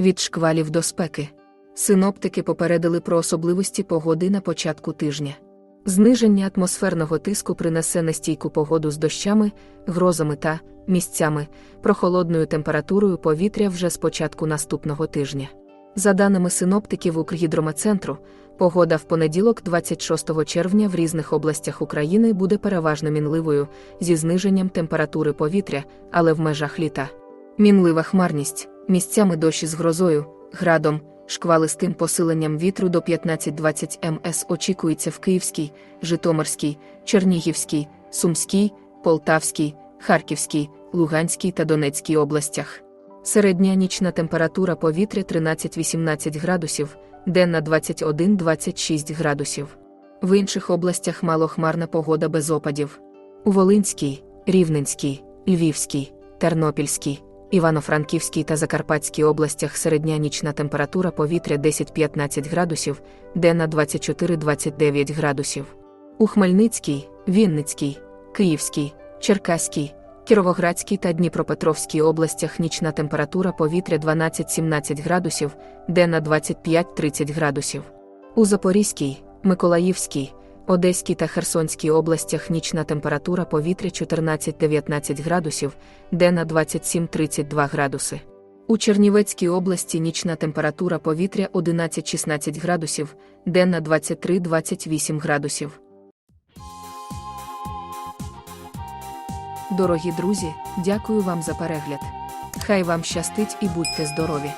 Від шквалів до спеки. Синоптики попередили про особливості погоди на початку тижня. Зниження атмосферного тиску принесе нестійку погоду з дощами, грозами та місцями, прохолодною температурою повітря вже з початку наступного тижня. За даними синоптиків Укргідромецентру, погода в понеділок, 26 червня, в різних областях України буде переважно мінливою зі зниженням температури повітря, але в межах літа. Мінлива хмарність, місцями дощі з грозою, градом, шквалистим посиленням вітру до 15-20 МС очікується в Київській, Житомирській, Чернігівській, Сумській, Полтавській, Харківській, Луганській та Донецькій областях. Середня нічна температура повітря 13-18 градусів, денна 21-26 градусів. В інших областях малохмарна погода без опадів. У Волинській, Рівненській, Львівській, Тернопільській, Івано-Франківській та Закарпатській областях середня нічна температура повітря 10-15 градусів, денна 24-29 градусів. У Хмельницькій, Вінницькій, Київській, Черкаській, Кіровоградській та Дніпропетровській областях нічна температура повітря 12-17 градусів, денна 25-30 градусів. У Запорізькій, Миколаївській, Одеській та Херсонській областях нічна температура повітря 14-19 градусів, денна 27-32 градуси. У Чернівецькій області нічна температура повітря 11-16 градусів, денна 23-28 градусів. Дорогі друзі, дякую вам за перегляд. Хай вам щастить і будьте здорові!